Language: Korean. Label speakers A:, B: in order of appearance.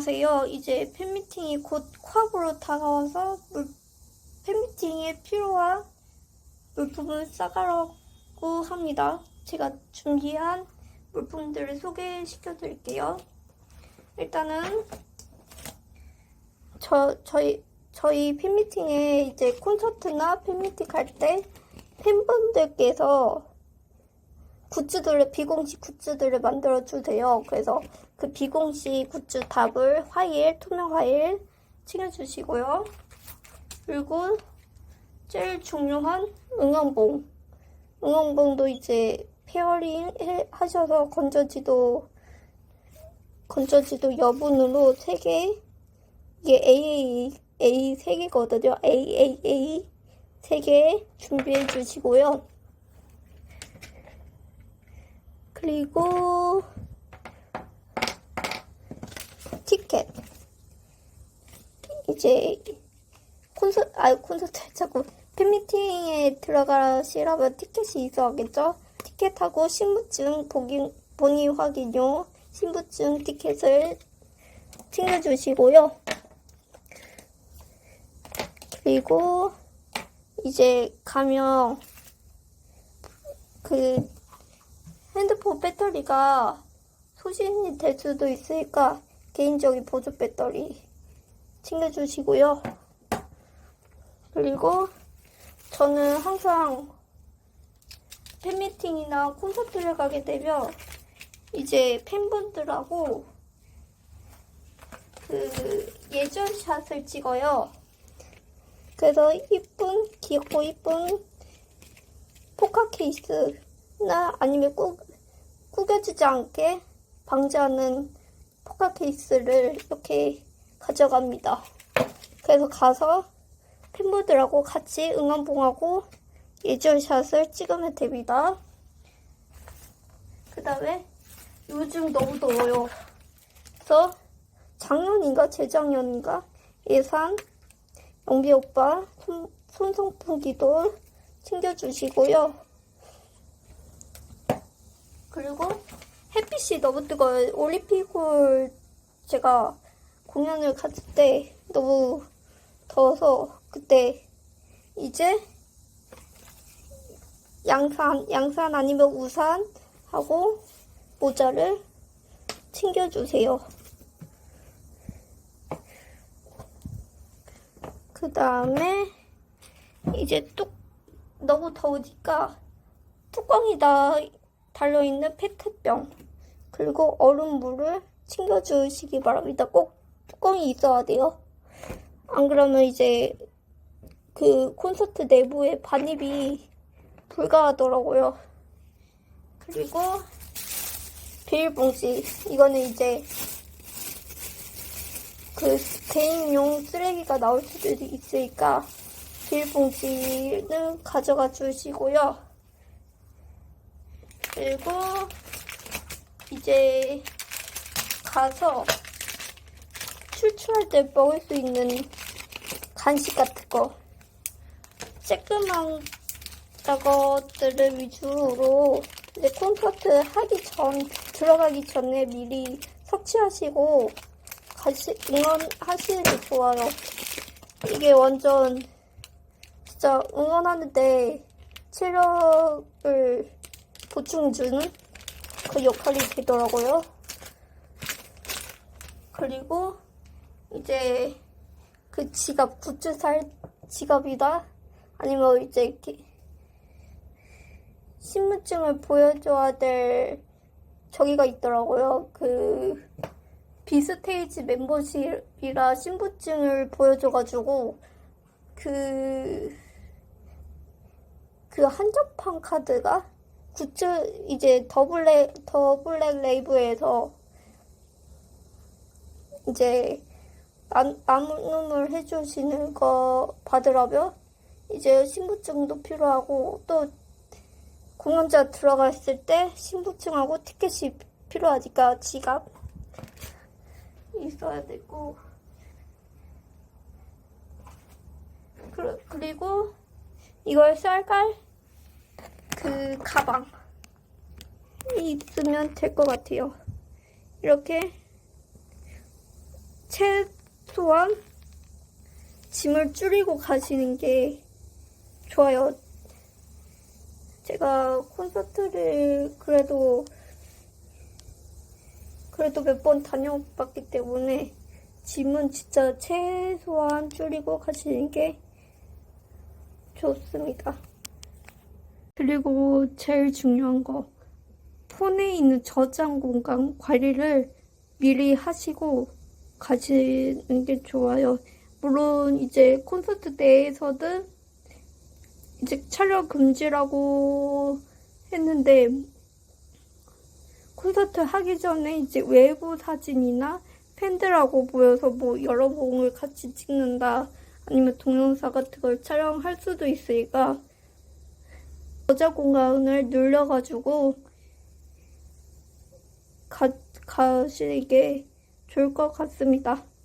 A: 안녕하세요. 이제 팬미팅이 곧 코앞으로 다가와서 물, 팬미팅에 필요한 물품을 싸가라고 합니다. 제가 준비한 물품들을 소개시켜 드릴게요. 일단은 저 저희 저희 팬미팅에 이제 콘서트나 팬미팅 갈 때 팬분들께서 굿즈들을 비공식 굿즈들을 만들어 주세요. 그래서 그 비공식 굿즈 답을 화일 투명 화일 챙겨주시고요. 그리고 제일 중요한 응원봉 응원봉도 이제 페어링 해- 하셔서 건전지도 건전지도 여분으로 3개 이게 AA A 3개거든요. AAA 3개 준비해 주시고요. 그리고 티켓. 이제 콘서트 아 콘서트. 자꾸 팬미팅에 들어가시려면 티켓이 있어야겠죠? 티켓하고 신분증 본인, 본인 확인용 신분증 티켓을 챙겨주시고요. 그리고 이제 가면 그 핸드폰 배터리가 소진이 될 수도 있으니까 개인적인 보조 배터리 챙겨주시고요. 그리고 저는 항상 팬미팅이나 콘서트를 가게 되면 이제 팬분들하고 그 예전 샷을 찍어요. 그래서 이쁜 귀엽고 이쁜 포카 케이스나 아니면 꾸, 구겨지지 않게 방지하는 포카 케이스를 이렇게 가져갑니다. 그래서 가서 팬분들하고 같이 응원봉하고 예절샷을 찍으면 됩니다. 그 다음에 요즘 너무 더워요. 그래서 작년인가 재작년인가 예산 영비 오빠 손, 손 선풍기도 챙겨주시고요. 그리고 햇빛이 너무 뜨거워요. 올림픽홀 제가 공연을 갔을 때 너무 더워서 그때 이제 양산, 양산 아니면 우산 하고 모자를 챙겨주세요. 그 다음에 이제 뚝 너무 더우니까 뚜껑이 다 달려있는 페트병 그리고 얼음물을 챙겨주시기 바랍니다. 꼭 뚜껑이 있어야 돼요. 안 그러면 이제 그 콘서트 내부에 반입이 불가하더라고요. 그리고 비닐봉지 이거는 이제 그 개인용 쓰레기가 나올 수도 있으니까 비닐봉지는 가져가 주시고요. 그리고 이제 가서 출출할 때 먹을 수 있는 간식 같은 거 쬐끄만 것들을 위주로 이제 콘서트 하기 전 들어가기 전에 미리 섭취하시고 같이 응원하시는 게 좋아요. 이게 완전 진짜 응원하는데 체력을 보충 주는 그 역할이 되더라고요. 그리고 이제 그 지갑, 굿즈 살 지갑이다. 아니면 이제 이렇게 신분증을 보여줘야 될 저기가 있더라고요. 그 비스테이지 멤버십이라 신분증을 보여줘가지고 그, 그 한정판 카드가 굿즈 이제 더블랙, 더블랙 레이브에서 이제 난, 나눔을 해주시는 거 받으라면 이제 신분증도 필요하고 또 공연자 들어갔을 때 신분증하고 티켓이 필요하니까 지갑 있어야 되고. 그, 그리고 이걸 쌀갈 그 가방 있으면 될 것 같아요. 이렇게 최소한 짐을 줄이고 가시는 게 좋아요. 제가 콘서트를 그래도 그래도 몇 번 다녀봤기 때문에 짐은 진짜 최소한 줄이고 가시는 게 좋습니다. 그리고 제일 중요한 거 폰에 있는 저장 공간 관리를 미리 하시고 가시는 게 좋아요. 물론 이제 콘서트 내에서는 이제 촬영 금지라고 했는데 콘서트 하기 전에 이제 외부 사진이나 팬들하고 모여서 뭐 여러 봉을 같이 찍는다 아니면 동영상 같은 걸 촬영할 수도 있으니까 저장 공간을 눌려가지고 가, 가시는 게 좋을 것 같습니다.